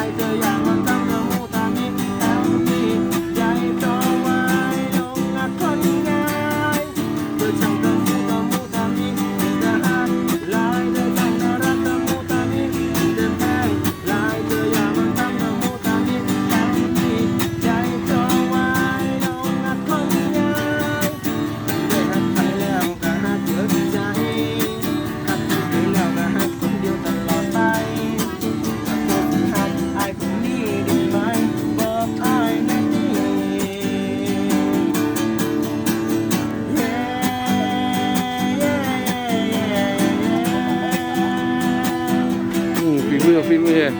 爱的阳光。 มฝีมือฝีมืออะ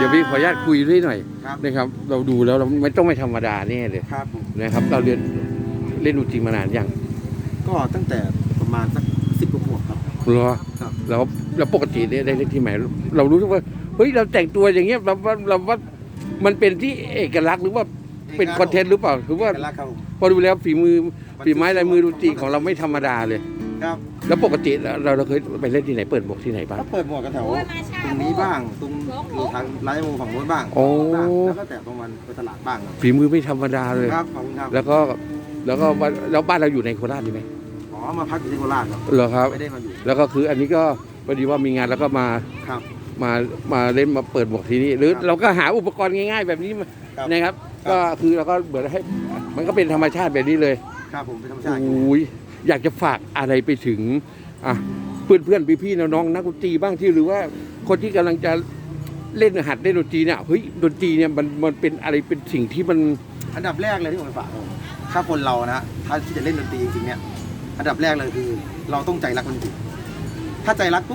เดี๋ยวพี่ขออนุญาตคุยด้วยหน่อยครับนะครับ เราดูแล้วเราไม่ต้องไม่ธรรมดาแน่เลยครับผมนะครับ เราเรียน เล่นดนตรีมานานยังก็ตั้งแต่ประมาณสักสิบกว่าขวบครับ เหรอครับแล้วแล้วปกติเนี่ยได้เล่นที่ไหนเรารู้สึกว่าเฮ้ยเราแต่งตัวอย่างเงี้ยเราว่าเราว่ามันเป็นที่เอกลักษณ์หรือว่าเป็นคอนเทนต์หรือเปล่าหรือว่าเป็นรักครับผมพอดูแล้วฝีมือฝีไม้ลายมือดนตรีของเราไม่ธรรมดาเลย ครับแล้วปกติเราเราเราเคยไปเล่นที่ไหนเปิดหมวกที่ไหนบ้าง ก็เปิดหมวกกันแถวโอ้ยมาช้าตรงนี้บ้างตรงอยู่ทางร้านโมฝั่งโน้นบ้างโอ้ บ้างแล้วก็แต่ตรงวันไปตลาดบ้างครับฝีมือไม่ธรรมดาเลย ครับขอบคุณครับ แล้วก็ แล้วก็ว่าแล้วบ้านเราอยู่ในโคราชใช่ไหมอ๋อมาพักอยู่ที่โคราชครับเหรอครับ ไม่ได้มาอยู่แล้วก็คืออันนี้ก็พอดีว่ามีงานแล้วก็มาครับ มามาเล่นมาเปิดหมวกที่นี่หรือครับเราก็หาอุปกรณ์ง่าย ๆ แบบนี้มาครับนะครับ ครับ ก็คือเราก็เหมือนให้ มันก็เป็นธรรมชาติแบบนี้เลยครับผมเป็นธรรมโอชาติอยู่้ยอยากจะฝากอะไรไปถึงอะเพื่อนเพื่อนพี่พี่ๆน้องๆนักดนตรีบ้างที่หรือว่าคนที่กำลังจะเล่นหัดเล่นดนตรีเนี่ยเฮ้ยดนตรีเนี่ยมันมันเป็นอะไรเป็นสิ่งที่มันอันดับแรกเลยที่ผมจะฝากผม ถ้าคนเรานะถ้าที่จะเล่นดนตรีจริงๆเนี่ยอันดับแรกเลยคือ เราต้องใจรักมันจริงถ้าใจรักปุ